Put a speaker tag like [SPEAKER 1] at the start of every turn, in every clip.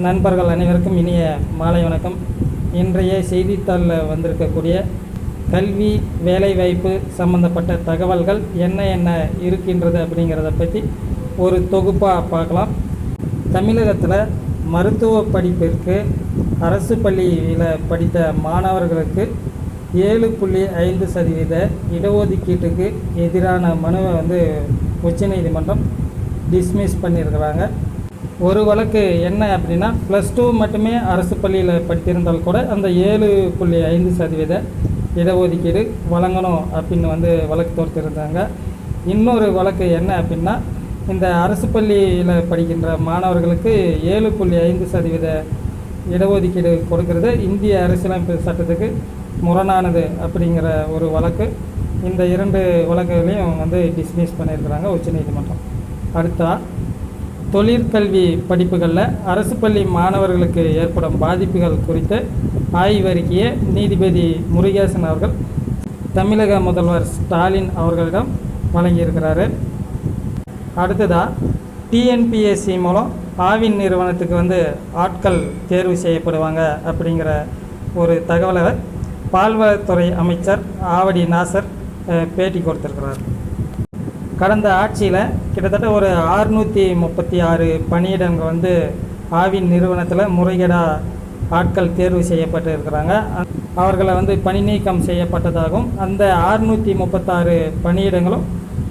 [SPEAKER 1] நண்பர்கள் அனைவருக்கும் இனிய மாலை வணக்கம். இன்றைய செய்தித்தாளில் வந்திருக்கக்கூடிய கல்வி வேலைவாய்ப்பு சம்பந்தப்பட்ட தகவல்கள் என்ன என்ன இருக்கின்றது அப்படிங்கிறத பற்றி ஒரு தொகுப்பாக பார்க்கலாம். தமிழகத்தில் மருத்துவ படிப்பிற்கு அரசு பள்ளியில் படித்த மாணவர்களுக்கு ஏழு புள்ளி ஐந்து சதவீத இடஒதுக்கீட்டுக்கு எதிரான மனுவை வந்து உச்சநீதிமன்றம் டிஸ்மிஸ் பண்ணியிருக்கிறாங்க. ஒரு வழக்கு என்ன அப்படின்னா ப்ளஸ் டூ மட்டுமே அரசு பள்ளியில் படித்திருந்தால் கூட அந்த ஏழு புள்ளி ஐந்து சதவீத இடஒதுக்கீடு வழங்கணும் அப்படின்னு வந்து வழக்கு தொடுத்திருந்தாங்க. இன்னொரு வழக்கு என்ன அப்படின்னா இந்த அரசு பள்ளியில் படிக்கின்ற மாணவர்களுக்கு ஏழு புள்ளி ஐந்து சதவீத இடஒதுக்கீடு கொடுக்கறது இந்திய அரசியலமைப்பு சட்டத்துக்கு முரணானது அப்படிங்கிற ஒரு வழக்கு. இந்த இரண்டு வழக்குகளையும் வந்து டிஸ்மிஸ் பண்ணியிருக்கிறாங்க உச்சநீதிமன்றம். அடுத்தா தொழிற்கல்வி படிப்புகளில் அரசு பள்ளி மாணவர்களுக்கு ஏற்படும் பாதிப்புகள் குறித்து ஆய்வறிக்கையை நீதிபதி முருகேசன் அவர்கள் தமிழக முதல்வர் ஸ்டாலின் அவர்களிடம் வழங்கியிருக்கிறாரு. அடுத்ததாக டிஎன்பிஎஸ்சி மூலம் ஆவின் நிறுவனத்துக்கு வந்து ஆட்கள் தேர்வு செய்யப்படுவாங்க அப்படிங்கிற ஒரு தகவலை பால்வளத்துறை அமைச்சர் ஆவடி நாசர் பேட்டி கொடுத்திருக்கிறார். கடந்த ஆட்சியில் கிட்டத்தட்ட ஒரு ஆறுநூற்றி முப்பத்தி ஆறு பணியிடங்கள் வந்து ஆவின் நிறுவனத்தில் முறைகேடாக ஆட்கள் தேர்வு செய்யப்பட்டு இருக்கிறாங்க அவர்களை வந்து பணி நீக்கம் செய்யப்பட்டதாகவும் அந்த ஆறுநூற்றி முப்பத்தாறு பணியிடங்களும்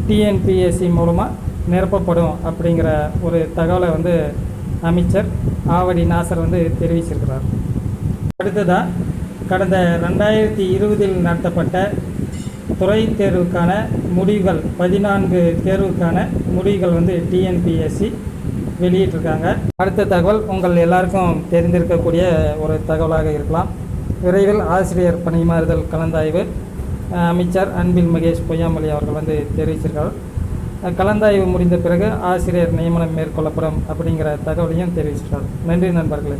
[SPEAKER 1] டிஎன்பிஎஸ்சி மூலமாக நிரப்பப்படும் அப்படிங்கிற ஒரு தகவலை வந்து அமைச்சர் ஆவடி நாசர் வந்து தெரிவிச்சிருக்கிறார். அடுத்ததாக கடந்த ரெண்டாயிரத்தி இருபதில் நடத்தப்பட்ட துறை தேர்வுக்கான முடிவுகள் பதினான்கு தேர்வுக்கான முடிவுகள் வந்து டிஎன்பிஎஸ்சி வெளியிட்டிருக்காங்க. அடுத்த தகவல் உங்கள் எல்லாருக்கும் தெரிந்திருக்கக்கூடிய ஒரு தகவலாக இருக்கலாம். விரைவில் ஆசிரியர் பணிமாறுதல் கலந்தாய்வு அமைச்சர் அன்பில் மகேஷ் பொய்யாமொழி அவர்கள் வந்து தெரிவிச்சிருக்கார். கலந்தாய்வு முடிந்த பிறகு ஆசிரியர் நியமனம் மேற்கொள்ளப்படும் அப்படிங்கிற தகவலையும் தெரிவிச்சிருக்கார். நன்றி நண்பர்களே.